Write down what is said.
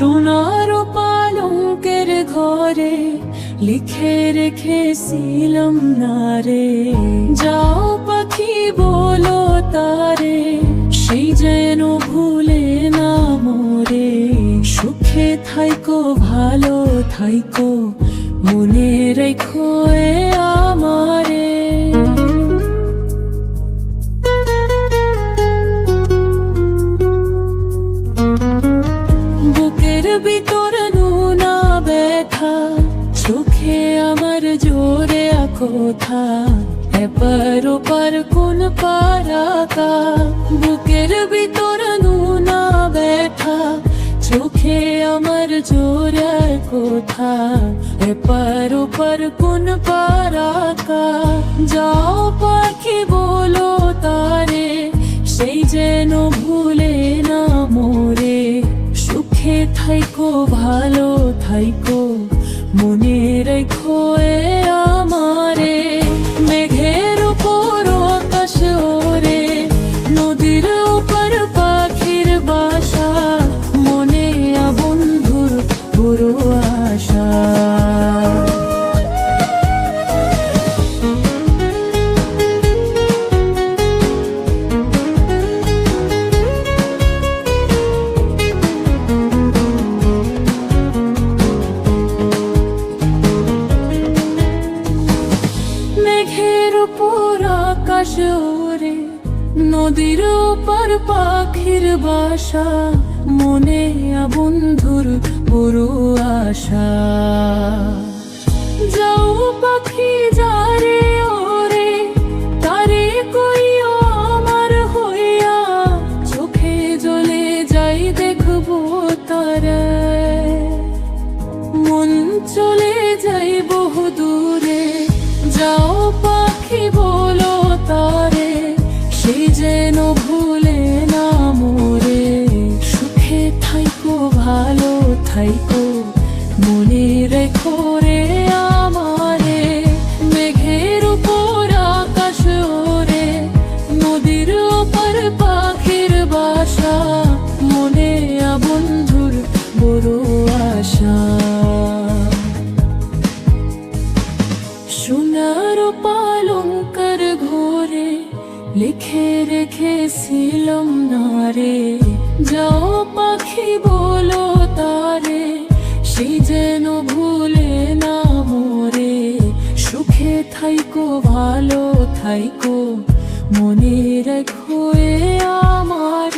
সোনার পালঙ্কের ঘরে লিখে রেখেছিলাম না রে। যাও পাখি, বলো তারে, সেই যেন ভুলে না মরে। সুখে থাইকো, ভালো থাইকো, মনে রেখো আমারে। আমার জোরে কথা এপার ওপার কোন পারাকা বুকের ভিতর নুনা ব্যথা। চোখে আমার জোরে কথা এপার ওপার কোন পারাকা যাও পাখি বলো তারে, সেই যেন ভুলে না মোরে। সুখে থাইকো, ভালো থাইকো। আকাশ নদীর উপর পাখির বাসা মনে বন্ধুর পুরু আশা। থাইকো মনে রেখো রে আমারে, মেঘের উপর আকাশ ওরে, নদীর ওপর পাখির বাসা, মনে বন্ধুর বড় আশা। সোনার পালঙ্কার ঘরে, লিখে রেখেছিলাম না রে যাও পাখি বলো সে যেন ভুলে না মোরে সুখে থাইকো ভালো থাইকো মনে রেখো আমার